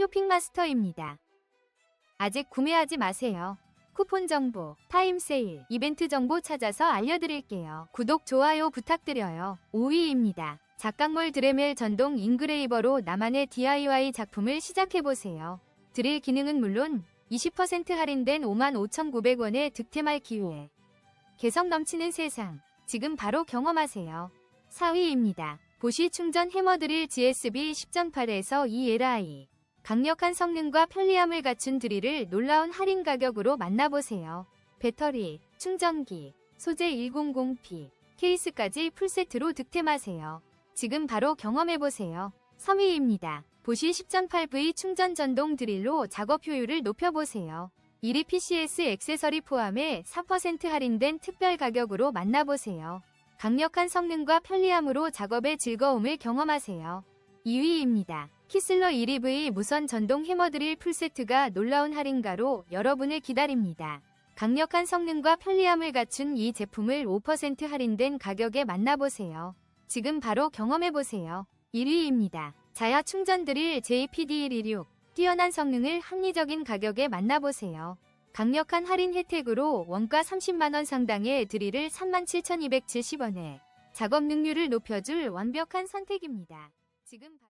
쇼핑마스터입니다. 아직 구매하지 마세요. 쿠폰 정보, 타임 세일, 이벤트 정보 찾아서 알려드릴게요. 구독, 좋아요 부탁드려요. 5위입니다. 작각몰 드레멜 전동 인그레이버로 나만의 DIY 작품을 시작해보세요. 드릴 기능은 물론 20% 할인된 55,900원의 득템할 기회. 개성 넘치는 세상. 지금 바로 경험하세요. 4위입니다. 보시 충전 해머 드릴 GSB 10.8에서 ELI. 강력한 성능과 편리함을 갖춘 드릴을 놀라운 할인 가격으로 만나보세요. 배터리, 충전기, 소재 100P, 케이스까지 풀세트로 득템하세요. 지금 바로 경험해보세요. 3위입니다. 보시 10.8V 충전 전동 드릴로 작업 효율을 높여보세요. 1위 PCS 액세서리 포함해 4% 할인된 특별 가격으로 만나보세요. 강력한 성능과 편리함으로 작업의 즐거움을 경험하세요. 2위입니다. 키슬러 1EV 무선 전동 해머드릴 풀세트가 놀라운 할인가로 여러분을 기다립니다. 강력한 성능과 편리함을 갖춘 이 제품을 5% 할인된 가격에 만나보세요. 지금 바로 경험해보세요. 1위입니다. 자야 충전 드릴 JPD126 뛰어난 성능을 합리적인 가격에 만나보세요. 강력한 할인 혜택으로 원가 30만원 상당의 드릴을 37,270원에 작업 능률을 높여줄 완벽한 선택입니다. 지금 바...